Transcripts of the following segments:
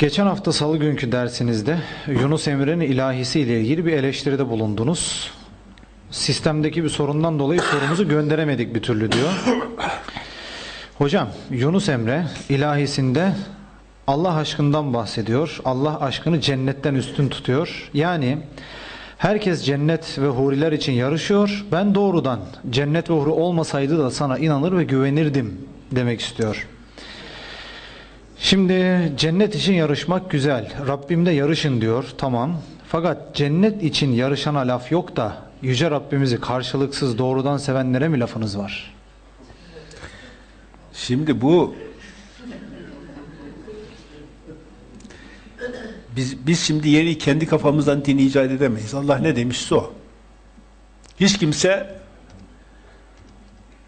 Geçen hafta salı günkü dersinizde Yunus Emre'nin ilahisi ile ilgili bir eleştiride bulundunuz. Sistemdeki bir sorundan dolayı sorumuzu gönderemedik bir türlü diyor. Hocam Yunus Emre ilahisinde Allah aşkından bahsediyor. Allah aşkını cennetten üstün tutuyor. Yani herkes cennet ve huriler için yarışıyor. Ben doğrudan cennet ve huri olmasaydı da sana inanır ve güvenirdim demek istiyor. Şimdi cennet için yarışmak güzel. Rabbimde yarışın diyor. Tamam. Fakat cennet için yarışana laf yok da yüce Rabbimizi karşılıksız doğrudan sevenlere mi lafınız var? Şimdi bu biz biz şimdi yeni kendi kafamızdan din icat edemeyiz. Allah ne demişse o. Hiç kimse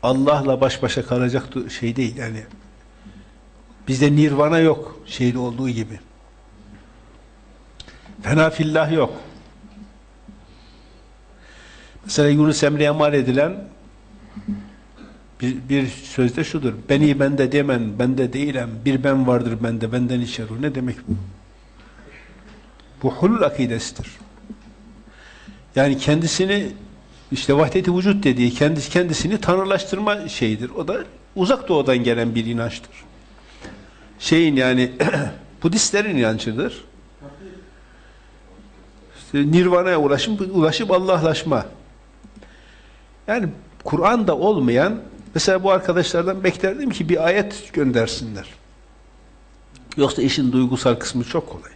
Allah'la baş başa kalacak şey değil yani. Bizde nirvana yok şeyde olduğu gibi. Fena fillah yok. Mesela Yunus Emre'ye mal edilen bir, bir sözde şudur. Beni bende demen, bende değilim. Bir ben vardır bende, benden içer o. Ne demek bu? Bu hulul akidesidir. Yani kendisini işte vahdeti vücut dediği kendisi kendisini tanrılaştırma şeyidir. O da uzak doğudan gelen bir inançtır. Şeyin yani Budistlerin inancıdır. İşte nirvana'ya ulaşıp, ulaşıp Allah'laşma. Yani Kur'an'da olmayan mesela bu arkadaşlardan beklerdim ki bir ayet göndersinler. Yoksa işin duygusal kısmı çok kolay.